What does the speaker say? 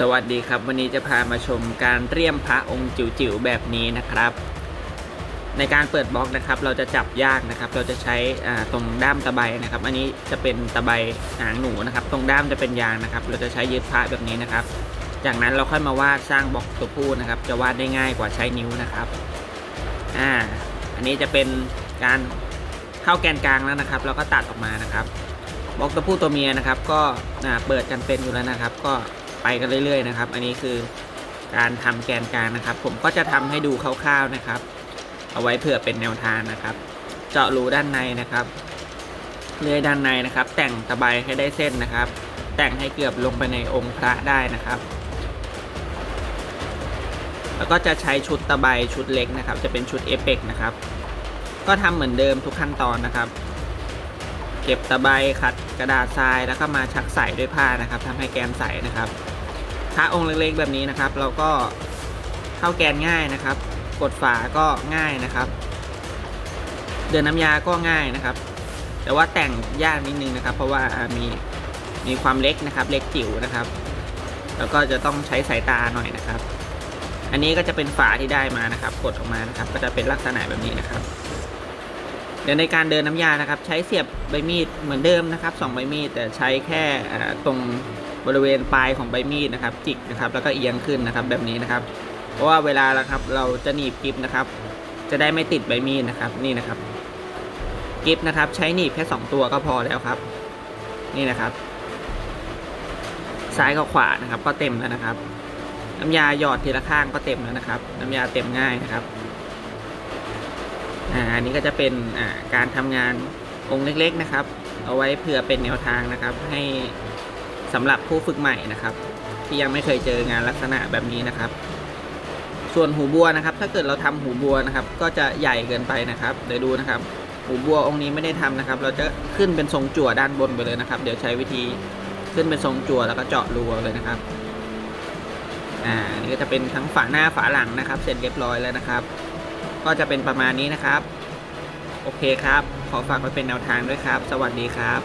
สวัสดีครับ วันนี้จะพามาชมการเรียมพระองค์จิ๋วๆแบบนี้นะครับ ในการเปิดบล็อกนะครับ เราจะจับยากนะครับ เราจะใช้ตรงด้ามตะไบนะครับ อันนี้จะเป็นตะไบหางหนูนะครับ ตรงด้ามจะเป็นยางนะครับ เราจะใช้ยึดพระแบบนี้นะครับ จากนั้นเราค่อยมาวาดสร้างบล็อกตัวผู้นะครับ จะวาดได้ง่ายกว่าใช้นิ้วนะครับอ่าอันนี้จะเป็นการเข้าแกนกลางแล้วนะครับ เราก็ตัดออกมานะครับบล็อกตัวผู้ตัวเมียนะครับ ก็เปิดกันเป็นอยู่แล้วนะครับ ก็ ไปกันเรื่อยๆนะครับ อันนี้คือการทำแกนกลางนะครับ ผมก็จะทำให้ดูคร่าวๆนะครับ เอาไว้เผื่อเป็นแนวทางนะครับ เจาะรูด้านในนะครับเลื่อยด้านในนะครับ แต่งตะไบให้ได้เส้นนะครับ แต่งให้เกือบลงไปในองค์พระได้นะครับ แล้วก็จะใช้ชุดตะไบชุดเล็กนะครับ จะเป็นชุดเอเปกนะครับ ก็ทำเหมือนเดิมทุกขั้นตอนนะครับ เก็บตะไบขัดกระดาษทรายแล้วก็มาชักใส่ด้วยผ้านะครับทำให้แกนใสนะครับ พระองค์เล็กๆแบบนี้นะครับ เราก็เข้าแกนง่ายนะครับ กดฝาก็ง่ายนะครับ เดินน้ำยาก็ง่ายนะครับ แต่ว่าแต่งยากนิดนึงนะครับ เพราะว่ามีมีความเล็กนะครับ เล็กจิ๋วนะครับ แล้วก็จะต้องใช้สายตาหน่อยนะครับ อันนี้ก็จะเป็นฝาที่ได้มานะครับ กดออกมานะครับ ก็จะเป็นลักษณะแบบนี้นะครับ เดี๋ยวในการเดินน้ำยานะครับ ใช้เสียบใบมีดเหมือนเดิมนะครับสองใบมีดแต่ใช้แค่ตรงบริเวณปลายของใบมีดนะครับ จิกนะครับ แล้วก็เอียงขึ้นนะครับแบบนี้นะครับ เพราะว่าเวลาล้วครับเราจะหนีบกิฟนะครับ จะได้ไม่ติดใบมีดนะครับนี่นะครับกิฟนะครับ ใช้หนีบแค่สองตัวก็พอแล้วครับ นี่นะครับ ซ้ายกับขวานะครับ ก็เต็มแล้วนะครับ น้ำยาหยอดทีละข้างก็เต็มแล้วนะครับ น้ำยาเต็มง่ายนะครับ อ่าอันนี้ก็จะเป็นอ่าการทำงานองค์เล็กๆนะครับ เอาไว้เผื่อเป็นแนวทางนะครับ ให้สำหรับผู้ฝึกใหม่นะครับ ที่ยังไม่เคยเจองานลักษณะแบบนี้นะครับ ส่วนหูบัวนะครับ ถ้าเกิดเราทำหูบัวนะครับ ก็จะใหญ่เกินไปนะครับเดี๋ยวดูนะครับ หูบัวองค์นี้ไม่ได้ทำนะครับ เราจะขึ้นเป็นทรงจั่วด้านบนไปเลยนะครับ เดี๋ยวใช้วิธีขึ้นเป็นทรงจั่วแล้วก็เจาะรูเลยนะครับอ่าอันนี่ก็จะเป็นทั้งฝาหน้าฝาหลังนะครับ เสร็จเรียบร้อยแล้วนะครับ ก็จะเป็นประมาณนี้นะครับ โอเคครับ ขอฝากไว้เป็นแนวทางด้วยครับ สวัสดีครับ